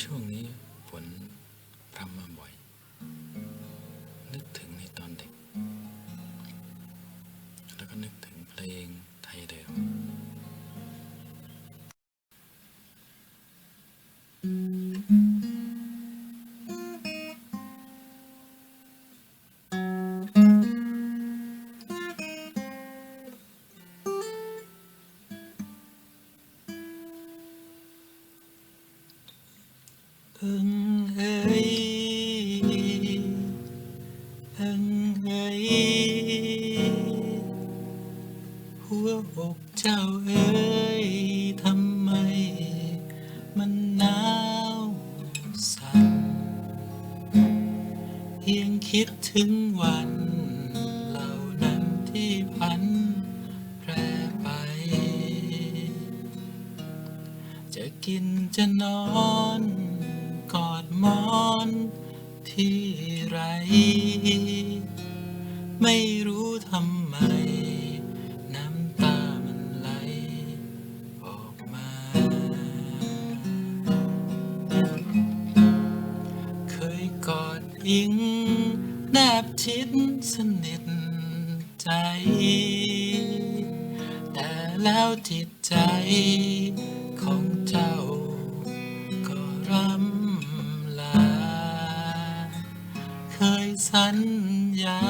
ช่วงนี้ฝนทำมาบ่อย อิงเอ้ยเอิงเอ้ยหัวอกเจ้าเอ้ยทำไม มันหนาวสั่นเพียงคิดถึงวันเหล่านั้นที่พันแปรไป จะกินจะนอน มอนที่ไร ไม่รู้ทำไม น้ำตามันไหล ออกมา เคยกอดอิง แนบชิดสนิทใจ แต่แล้วจิตใจ สัญญา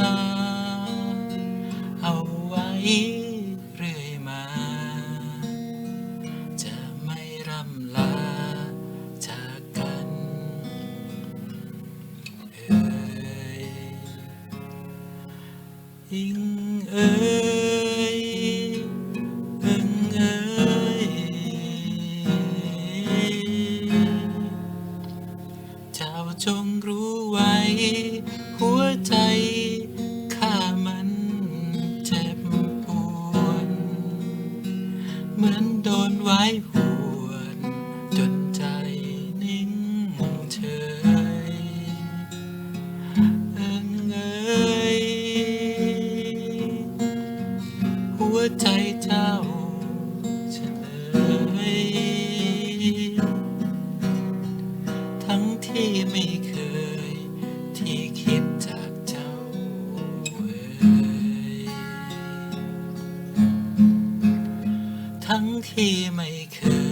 เอาไว้เรื่อยมา จะไม่รำลาจากกันเอ่ยอิง เหมือนโดนไว้หู ที่ไม่เคย